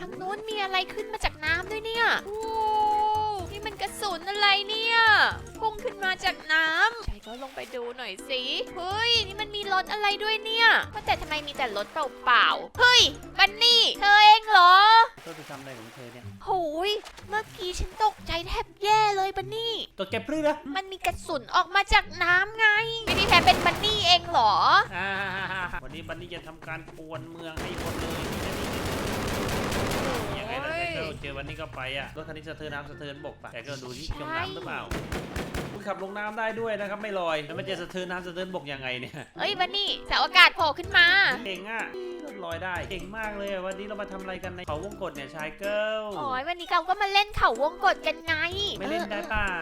ทางนู้นมีอะไรขึ้นมาจากน้ำด้วยเนี่ยโอ้นี่มันกระสุนอะไรเนี่ยพุ่งขึ้นมาจากน้ำใช่ก็ลงไปดูหน่อยสิ เฮ้ย นี่มันมีรถอะไรด้วยเนี่ยว่าแต่ทำไมมีแต่รถเปล่าๆ เฮ้ย บันนี่ เธอเองเหรอ เธอไปทำอะไรของเธอเนี่ยโหย เมื่อกี้ฉันตกใจแทบแย่เลยบันนี่ ตัวแกพลื้นะมันมีกระสุนออกมาจากน้ำไง ไม่ได้แท้เป็นบันนี่เองเหรอ อ่าวันนี้บันนี่จะทำการปวนเมืองให้หมดเลยยังไงล่ะแจ็ค เกิลเจอวันนี้ก็ไปอะรถคันนี้สะเทือนน้ำสะเทือนบกปะแจ็คเกิลดูที่จมน้ำหรือเปล่าคุณขับลงน้ำได้ด้วยนะครับไม่ลอยแล้วมันจะสะเทือนน้ำสะเทือนบกยังไงเนี่ยเอ้ยบันนี่เสาอากาศโผล่ขึ้นมาเก่งอะรถลอยได้เก่งมากเลยอะวันนี้เรามาทำอะไรกันในเขาวงกตเนี่ยชายเกิลโอ้ยวันนี้เราก็มาเล่นเขาวงกดกันไงไม่เล่นได้เปล่า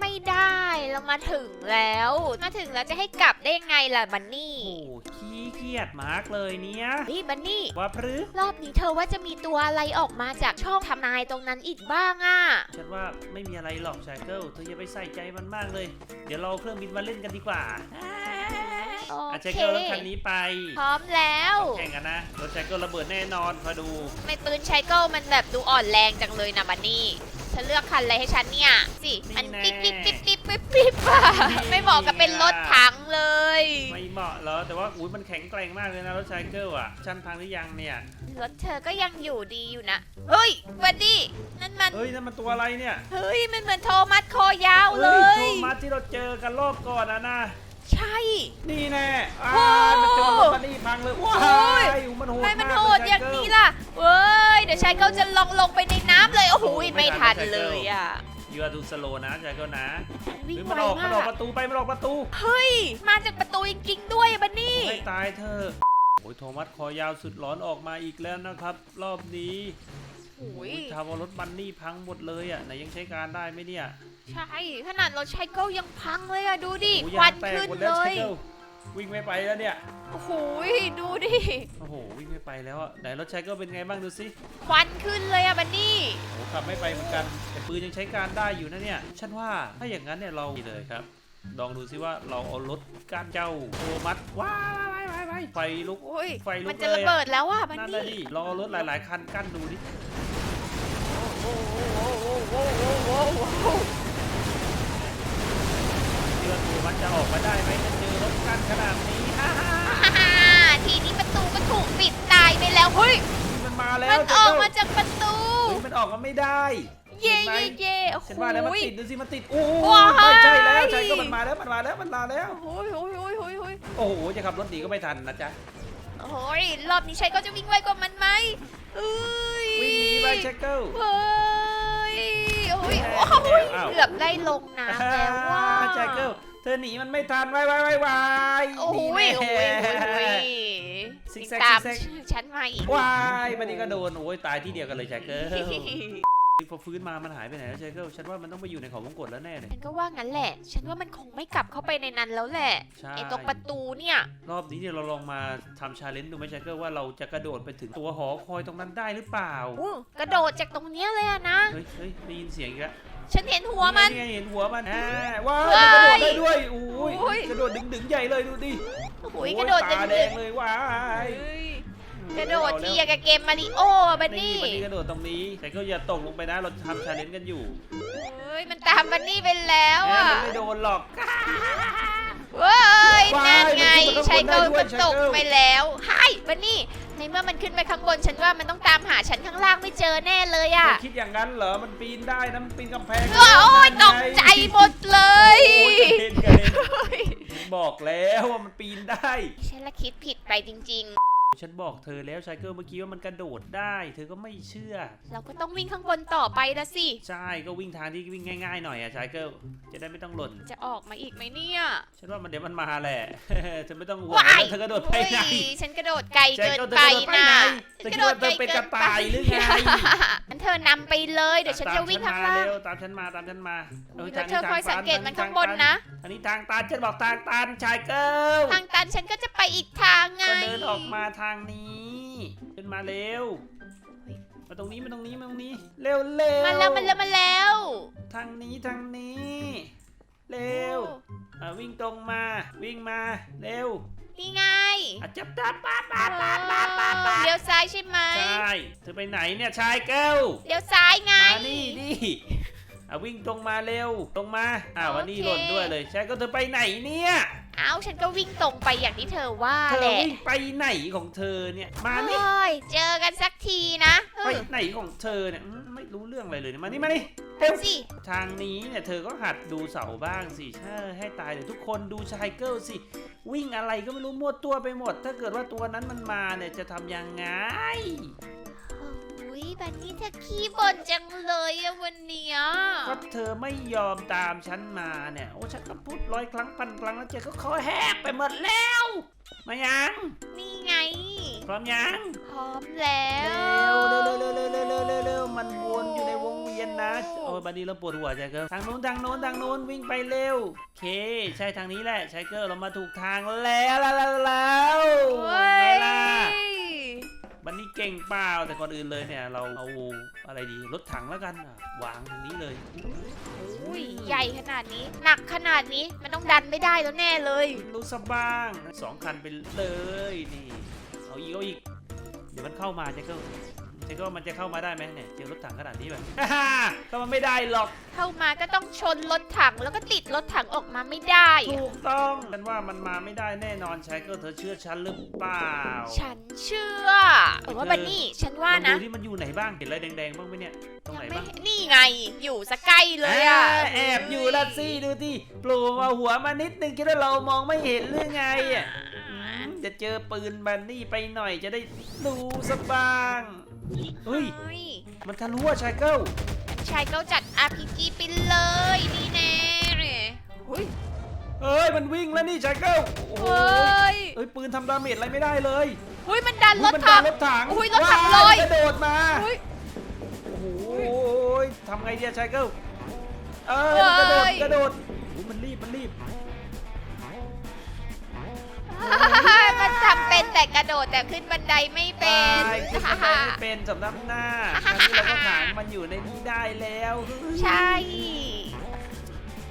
ไม่ได้เรามาถึงแล้ว มาถึงแล้วจะให้กลับได้ยังไงล่ะบันนี่โอ้ขี้ เกียจมากเลยเนี่ยเฮ้ยบันนี่ว่าพรือรอบนี้เธอว่าจะมีตัวอะไรออกมาจากช่องทำนายตรงนั้นอีกบ้างอะฉันว่าไม่มีอะไรหรอกชายเกิลเธออย่าไปใส่ใจมันมากเลย เดี๋ยวเราเอาเครื่องบินมาเล่นกันดีกว่าโออาชายเคเกิลรถคันนี้ไปพร้อมแล้ว แข่งกันนะรถชายเกิลระเบิดแน่นอนมาดู ไม่ปืนใช้เกิลมันแบบดูอ่อนแรงจังเลยนะบันนี่ ฉันเลือกคันอะไรให้ฉันเนี่ย สิ มันปิ๊บปิ๊บปิ๊บปิ๊บปิ๊บปิ๊บอะไม่เหมาะกับเป็นรถถังเลย ไม่เหมาะเหรอแต่ว่าอุ้ยมันแข็งแกร่งมากเลยนะรถชายเกิลอะชั้นพังหรือยังเนี่ยรถเธอก็ยังอยู่ดีอยู่นะ เฮ้ยบันนี่นั่นมัน เฮ้ยนั่นมันตัวอะไรเนี่ยเฮ้ย มันเหมือนโทมัสคอยาวเลฮ้ยโทมัสที่เราเจอกันรอบก่อนนะนะ ใช่ นี่แน่อ่าโอ้มันเจอรถบันนี่พังเลยว้าโอ้ย ยมันโหดทำไมมันากโหดเลอย่างชเกิลนี้ล่ะเว้ย เดี๋ยวชายเขาจะลงลงไปในน้ำเลย โอ้โหโอ้ยไม่ไม่ทัทันนไม่ทันเลยอะ ยูอาดูสโลนะชายเกิลนะวิ่งเฮ้ยไวมันออกมันอมาอกกประตูไปมันออกประตูเฮ้ย มาจากประตูจริงๆด้วยอะบันนี่ ให้ตายเธอะโอ้ยโทมัสคอยาวสุดร้อนออกมาอีกแล้วนะครับ รอบนี้โอ้ยทำเอารถบันนี่พังหมดเลยอะไหนยังใช้การได้ไหมเนี่ย ใช่ ขนาดเราใช้เก้ายังพังเลยอะดูดิโอ้ยควันยางแตกขึ้นหมดเลแล้วยชายเกิลวิ่งไม่ไปแล้วเนี่ย โอ้โหดูดิ โอ้โห วิ่งไม่ไปแล้วอะไหนรถชายเกิลเป็นไงบ้างดูสิควันขึ้นเลยอะบันนี่ โอ้ขับไม่ไปเหมือนกัน แต่ปืนยังใช้การได้อยู่นะเนี่ย ฉันว่าถ้าอย่างนั้นเนี่ยเราดีเลยครับ ลองดูซิว่าเราเอารถก้านเจ้าโทมัสว้ายว้ายว้ายไฟลุก โอ้ย ไฟลุกมันจะเลยอะระเบิดแล้วอะบันนั่นนี่นะดิลองเอารถหลาย ๆ คันกั้นดูดิ โอ้โหโอ้โหโอ้โหโอ้โหโอ้โห เรือตัวมันจะออกมาได้ไหมถ้าเจอรถกั้นขนาดนี้ฮ่าฮ่า ฮ่าทีนี้ประตูก็ถูกปิดตายไปแล้ว เฮ้ย มันมาแล้วมันออกมาจากประตูเฮ้ยมันออกมาไม่ได้ เย่ห็นไหม เย่เย่โอ้โห ฉันว่าแล้วมันติดดูสิมันติดโอ้โหว้าย ไม่ใช่แล้วใช่ก็มันมาแล้วมันมาแล้วมันมาแล้ว โอ้ยโอ้ยโอ้ยโอ้ยโอ้ยโอ้โหจะขับรถหนีก็ไม่ทันนะจ๊ะโอ้ยรอบนี้ชัยก็จะวิ่งไวกว่ามันไหมเอ้ยวิ่งหนีไปเช็คเกิล เฮ้ยโอ้ยแน่โอ้ยอ้าว เกือบได้ลงน้ำแล้วว่า เช็คเกิลเธอหนีมันไม่ทันไว้ไว้ไว้ไว้โอ้หนียแน่โอ้ยโอ้ยโอ้ย ซิกวิ่งแซกตามซิกแซกฉันมาอีกวายมันนี่ก็โดนโอ้ยตายที่เดียวกันเลยเช็คเกิลพอฟื้นมามันหายไปไหนแล้วเช็คเกิลฉันว่ามันต้องไปอยู่ในเขาวงกตแล้วแน่เลย ฉันก็ว่างั้นแหละ ฉันว่ามันคงไม่กลับเข้าไปในนั้นแล้วแหละใช่ ไอ้ตรงประตูเนี่ย รอบนี้เนี่ยเราลองมาทำชาเลนจ์ดูไหมเช็คเกิลว่าเราจะกระโดดไปถึงตัวหอคอยตรงนั้นได้หรือเปล่า อู้กระโดดจากตรงเนี้ยเลยอะนะ เฮ้ยเฮ้ยได้ยินเสียงอีกแล้ว ฉันเห็นหัวมัน ไงเห็นหัวมันอ่าว้าเฮ้วยมันกระโดดได้ด้วยโอ้อุ้ยยกระโดดดึงดึงๆใหญ่เลยดูดิ โอ้ยกระโดดตาแดดึงงเลยว้ายๆเฮ้ยกระโดดที่อย่างกับเกมมาริโออะบันนี่นี่บันนี่กระโดดตรงนี้ แต่ก็อย่าตกลงไปนะ เราทำชาเลนจ์กันอยู่เฮ้ยมันตามบันนี่ไปแล้วแหมอะมันไม่โดนหรอก เว้ยว้ายนั่นไงมันขึ้นใช้ไปเกิข้างบนได้ด้วยมันตกใช้เกิลไปแล้วไฮบันนี่ในเมื่อมันขึ้นไปข้างบนฉันว่ามันต้องตามหาฉันข้างล่างไม่เจอแน่เลยอะเธอคิดอย่างนั้นเหรอ มันปีนได้นะมันปีนกำแพงโอ้ยตกใจ บอกแล้วว่ามันปีนได้ ฉันละคิดผิดไปจริง ฉันบอกเธอแล้วชายเกิลเมื่อกี้ว่ามันกระโดดได้ เธอก็ไม่เชื่อๆเราก็ต้องวิ่งข้างบนต่อไปละสิ ใช่ก็วิ่งทางที่วิ่งง่ายๆหน่อยอะชายเกิลจะได้ไม่ต้องหล่น จะออกมาอีกไหมเนี่ยฉันว่ามันเดี๋ยวมันมาแหละ เธอไม่ต้องห่วงว้ายเธอกระโดดไปไหนเฮ้ยฉันกระโดดไกลชายเกินเกิลเธอไปกระโดดไปนะไหนฉัเธนอกระคิดโดดว่าเธไกลอเป็นเกิกนระไปต่ายหรือไงอันเธอนำไปเลยเดี๋ยวฉันจะวิ่งข้างล่างตมฉันมเร็วตามฉันมาตามฉันมาแล้วเธอคอยสังเกตมันข้างบนนะ อันนี้ทางตันฉันบอกทางตันชายเกิลทางตันฉันก็จะไปอีกทางไง ก็เดินออกมาทางนี้ขึ้นมาเร็ว มาตรงนี้มาตรงนี้มาตรงนี้ เร็วเร็วมาแล้วมาแล้วมาแล้วทางนี้ทางนี้ เร็วอะวิ่งตรงมา วิ่งมาเร็วนนี่ไงอาจับตาปาปาปาปาปาปาเลี้ยวซ้ายใช่ไหมใช่เธอไปไหนเนี่ยชายเกิลเลี้ยวซ้ายไงมานี่ดิเอาวิ่งตรงมาเร็วตรงมาอ้าววันนี้โอเคหล่นด้วยเลยชายเกิลเธอไปไหนเนี่ยเอ้าฉันก็วิ่งตรงไปอย่างที่เธอว่าเธอแหละวิ่งไปไหนของเธอเนี่ย มานี่โอ้ยเจอกันสักทีนะไปเฮ้ยไหนของเธอเนี่ยอืมไม่รู้เรื่องอะไรเลยเนี่ยมานี่มานี่ไปสิ ทางนี้เนี่ยเธอก็หัดดูเสาบ้างสิใช่ให้ตายเลยทุกคนดูชายเกิลสิ วิ่งอะไรก็ไม่รู้มั่วตัวไปหมด ถ้าเกิดว่าตัวนั้นมันมาเนี่ยจะทำยังไงโอ้ย บันนี่เธอขี้บ่นจังเลยอะวันเนี้ยก็เธอไม่ยอมตามฉันมาเนี่ย โอ้ฉันก็พูดร้อยครั้งพันครั้งแล้วเจอก็คอแหกไปหมดแล้ว มายัง นี่ไง พร้อมยังพร้อมแล้วเร็วเร็วเร็วเร็วเร็วเร็วเร็วเร็วมันวนอยู่ในวงเวียนนะโอ้ยบันนี้เราปวดหัวใจเกิลทางนู้นทางนู้นทางนู้นวิ่งไปเร็วโอเค ใช่ทางนี้แหละชายเกิลเรามาถูกทางแล้วแล้วแล้วแล้วโอ้ไงยล่ะ บันนี้เก่งเปล่าแต่ก่อนอื่นเลยเนี่ยเราเอาอะไรดีรถถังแล้วกันอะวางตรงนี้เลยอุ้ยใหญ่ขนาดนี้ หนักขนาดนี้มันต้องดันไม่ได้แล้วแน่เลยรู้สบ้างสองคันไปเลยนี่เอาอีกเอาอีกเดี๋ยวมันเข้ามาเจ๊ก็ เจ๊ก็มันจะเข้ามาได้ไหมเนี่ยเจอรถถังขนาดนี้แบบเข้ามาไม่ได้หรอก เข้ามาก็ต้องชนรถถังแล้วก็ติดรถถังออกมาไม่ได้ ถูกต้องฉันว่ามันมาไม่ได้แน่นอนใช้ก็เธอเชื่อฉันหรือเปล่า ฉันเชื่อแต่ว่าบันนี่ฉันว่าลองนะดูที่มันอยู่ไหนบ้างเห็นอะไรแดงๆบ้างไหมเนี่ยตรงไหนยังไม่บ้างนี่ไงอยู่สใกล้เลยอะแอบอยู่ละสิดูที่โผล่มาหัวมานิดนึงคิดว่าเรามองไม่เห็นหรือไงอะอืมจะเจอปืนบันนี่ไปหน่อยจะได้ดูสักบ้าง เฮ้ย เฮ้ยมันทะลุอะชายเกิลชายก็จัด RPG ไปเลยนี่แน่เฮ้ยเอ้ยมันวิ่งแล้วนี่ชายเกิลโอ้โหเฮ้ยเอ้ยปืนทำดาเมจอะไรไม่ได้เลยเฮ้ยมันดันรถมันถัดังนรถถัง อุ้ยรถถังว้าลอยกระโดดมา เฮ้ย โอ้โหทำไงดีอะชายเกิลเออมันกระโดดเฮ้ย กระโดดโอ้โหมันรีบมันรีบ มันทำเป็นแต่กระโดดแต่ขึ้นบันไดไม่เป็นใช่ขึ้นบันไดไม่เป็นสำนักหน้าคราวนี้เราก็ถางมันอยู่ในนี้ได้แล้วใช่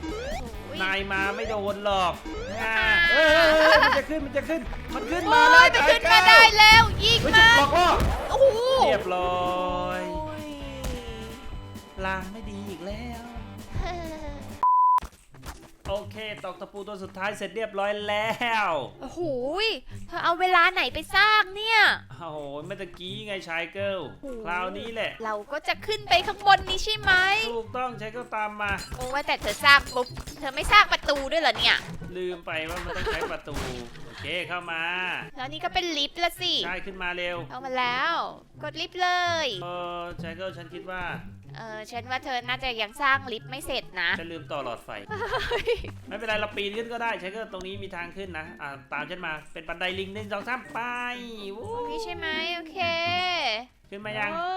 อุ๊ย นายมาไม่โดนหรอกนะเอ้ยเอ้ยมันจะขึ้นมันจะขึ้น มันขึ้นมาโอ้แล้วยไปขึ้นมาได้แล้วยิงเฮ้ยมาจะหลอกล่อโอ้โหเรียบร้อยโอ้ยลางไม่ดีอีกแล้ว โอเค ตอกตะปูตัวสุดท้ายเสร็จเรียบร้อยแล้วโอ้โหยเธอเอาเวลาไหนไปสร้างเนี่ย โอ้โหเมื่อตะกี้ไงชายเกิลโอ้โห คราวนี้แหละ เราก็จะขึ้นไปข้างบนนี้ใช่ไหมถูกต้องชายเกิลตามมา โอ้ว่าแต่เธอสร้างปุ๊บ เธอไม่สร้างประตูด้วยเหรอเนี่ย ลืมไปว่ามันต้องใช้ประตู โอเคเข้ามา แล้วนี่ก็เป็นลิฟต์ละสิ ใช่ขึ้นมาเร็วเข้ามาแล้ว กดลิฟต์เลย เออชายเกิลฉันคิดว่า เออฉันว่าเธอน่าจะยังสร้างลิฟต์ไม่เสร็จนะ ฉันลืมต่อหลอดไฟ ไม่เป็นไรเราปีนขึ้นก็ได้ใช้ก็ตรงนี้มีทางขึ้นนะอ่าตามฉันมาเป็นบันไดลิงหนึ่งสองสามไปวู้นี่ใช่ไหมโอเคขึ้นมายัง โอ้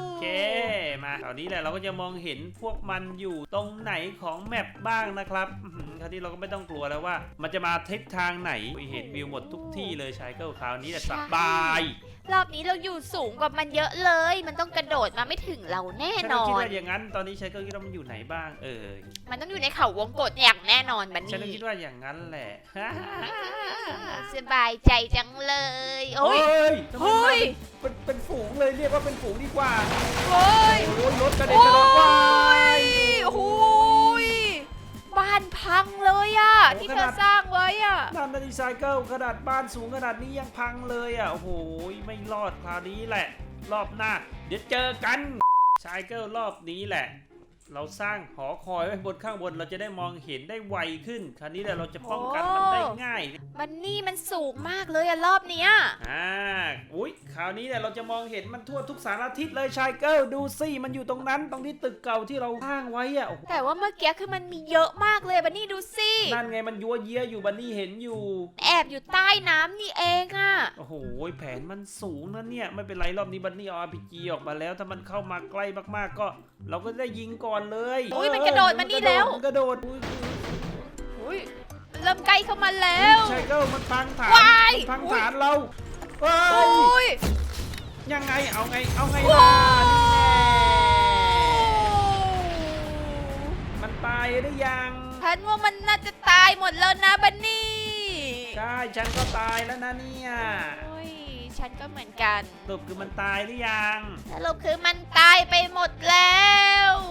โอเค มาคราวนี้แหละเราก็จะมองเห็นพวกมันอยู่ตรงไหนของแมปบ้างนะครับอื้อหือคราวนี้เราก็ไม่ต้องกลัวแล้วว่า มันจะมาทิศทางไหนเห็นวิวหมดทุกที่เลยชายเกิลคราวนี้แหละสบาย รอบนี้เราอยู่สูงกว่ามันเยอะเลย มันต้องกระโดดมาไม่ถึงเราแน่ฉันนก็อคิดน ว่าอย่างนั้น ตอนนี้ชายเกิลคิดว่ามันอยู่ไหนบ้าง เออมันต้องอยู่ในเขาวงกตอย่างแน่นอนบันฉันก็นี่คิดว่าอย่างนั้นแหละ สบายใจจังเลย โอ้ยยทำไมเฮ้มายเป็นเป็นฝูงเลยเรียกว่าเป็นฝูงดีกว่า โอ้ยโอ้ยรถกระเด็นกระดอนว้ายีไซเคิลขนาดบ้านสูงขนาดนี้ยังพังเลยอะโอ้โหไม่รอดคราวนี้แหละ รอบหน้า เดี๋ยวเจอกันไซเคิลรอบนี้แหละ เราสร้างหอคอยไว้บนข้างบนเราจะได้มองเห็นได้ไวขึ้น คราวนี้แหละเราจะป้องกันมันได้ง่าย บันนี่มันสูงมากเลยอะรอบเนี้ยอ่า อุ้ยคราวนี้เนี่ยเราจะมองเห็นมันทั่วทุกสารทิศเลยชายเกิลดูสิมันอยู่ตรงนั้น ตรงที่ตึกเก่าที่เราสร้างไว้อะโอ้โหแต่ว่าเมื่อกี้คือมันมีเยอะมากเลยบันนี่ดูสินั่นไงมันยัวเยียอยู่บันนี่เห็นอยู่ แอบอยู่ใต้น้ำนี่เอง อะโอ้โหแผนมันสูงนะเนี่ยไม่เป็นไรรอบนี้บันนี่เอา RPG ออกมาแล้ว ถ้ามันเข้ามาใกล้มากๆก็ เราก็ได้ยิงก่อนเลยอุ้ยมันกระโดดมานี่แล้ว มันกระโดดอุ๊ยอุ้ยมันเริ่มใกล้เข้ามาแล้ว ใช่ก็มันพังฐานว้ายมันพังฐานเราเฮ้โอ้ยยยังไงเอาไงเอาไงว้าล่ะวมันตายหรือยังฉันว่ามันน่าจะตายหมดแล้วนะบันนี่ ใช่ฉันก็ตายแล้วนะเนี่ยโอ้ยฉันก็เหมือนกัน สรุปคือมันตายหรือยัง สรุปคือมันตายไปหมดแล้